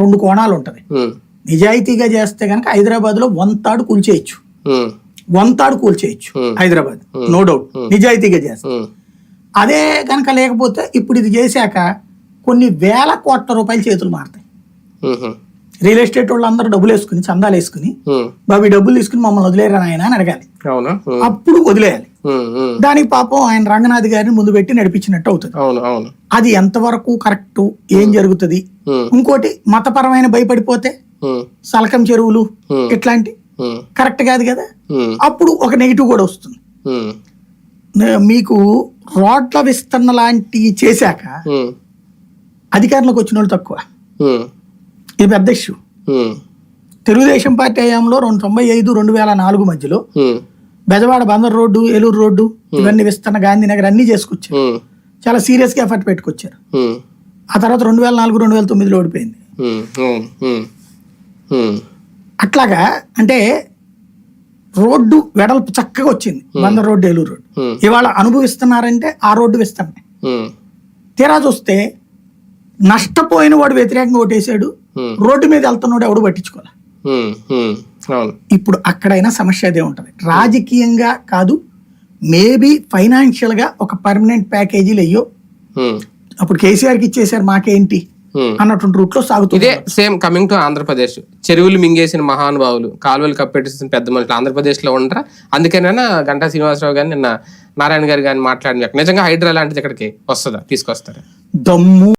రెండు కోణాలు ఉంటది. నిజాయితీగా చేస్తే కనుక హైదరాబాద్లో వంతాడు కూల్చేయచ్చు. ఉమ్, వంతాడు కూల్చేయచ్చు. హైదరాబాద్. నో డౌట్ నిజాయితీగా చేస్తే. అదే కనుక లేకపోతే ఇప్పుడు ఇది చేశాక కొన్ని వేల కోట్ల రూపాయలు చేతులు మారుతాయి. రియల్ ఎస్టేట్ వాళ్ళు అందరూ డబ్బులు వేసుకుని చందాలు వేసుకుని బాబు డబ్బులు తీసుకుని మమ్మల్ని వదిలేరా నాయన? అని అడగాలి. అప్పుడు వదిలేయాలి. దానికి పాపం ఆయన రంగనాథ్ గారిని ముందు పెట్టి నడిపించినట్టు అవుతుంది. అది ఎంతవరకు కరెక్ట్ ఏం జరుగుతుంది? ఇంకోటి మతపరమైన భయపడిపోతే సలకం చెరువులు. ఇట్లాంటి కరెక్ట్ కాదు కదా? అప్పుడు ఒక నెగిటివ్ కూడా వస్తుంది. మీకు రోడ్ల విస్తరణ లాంటివి చేశాక అధికారంలోకి వచ్చిన వాళ్ళు తక్కువ. ఇది పెద్ద ఇష్యూ. తెలుగుదేశం పార్టీ హయాంలో రెండు తొంభై ఐదు రెండు వేల నాలుగు మధ్యలో బెజవాడ బందర్ రోడ్డు ఏలూరు రోడ్డు ఇవన్నీ విస్తరణ గాంధీనగర్ అన్ని చేసుకొచ్చారు. ఉమ్, చాలా సీరియస్గా ఎఫర్ట్ పెట్టుకొచ్చారు. ఉమ్, ఆ తర్వాత రెండు వేల నాలుగు రెండు వేల తొమ్మిదిలో ఓడిపోయింది. అట్లాగా అంటే రోడ్డు వెడల్పు చక్కగా వచ్చింది. Bandar road Eluru road. Hmm. ఇవాళ అనుభవిస్తున్నారంటే ఆ రోడ్డు విస్తరణ. తీరా చూస్తే నష్టపోయిన వాడు వ్యతిరేకంగా Hmm. రోడ్డు మీద వెళ్తున్నాడు ఎవడు పట్టించుకోవాలి ఇప్పుడు అక్కడైనా సమస్య అదే ఉంటుంది. రాజకీయంగా కాదు మేబీ ఫైనాన్షియల్గా ఒక పర్మనెంట్ ప్యాకేజీలు అయ్యో అప్పుడు కేసీఆర్కి ఇచ్చేసారు మాకేంటి. అన్నటువంటి రూట్లో సాగుతుంది. ఇదే సేమ్ కమింగ్ టు ఆంధ్రప్రదేశ్. చెరువులు మింగేసిన మహానుభావులు కాలువలు కప్పెట్టేసిన పెద్ద మనుషులు ఆంధ్రప్రదేశ్లో ఉండరా? అందుకేనైనా గంటా శ్రీనివాసరావు గారిని నిన్న నారాయణ గారు గారిని మాట్లాడిన నిజంగా హైడ్రా లాంటిది ఇక్కడికి వస్తుందా? తీసుకొస్తారా? దమ్ము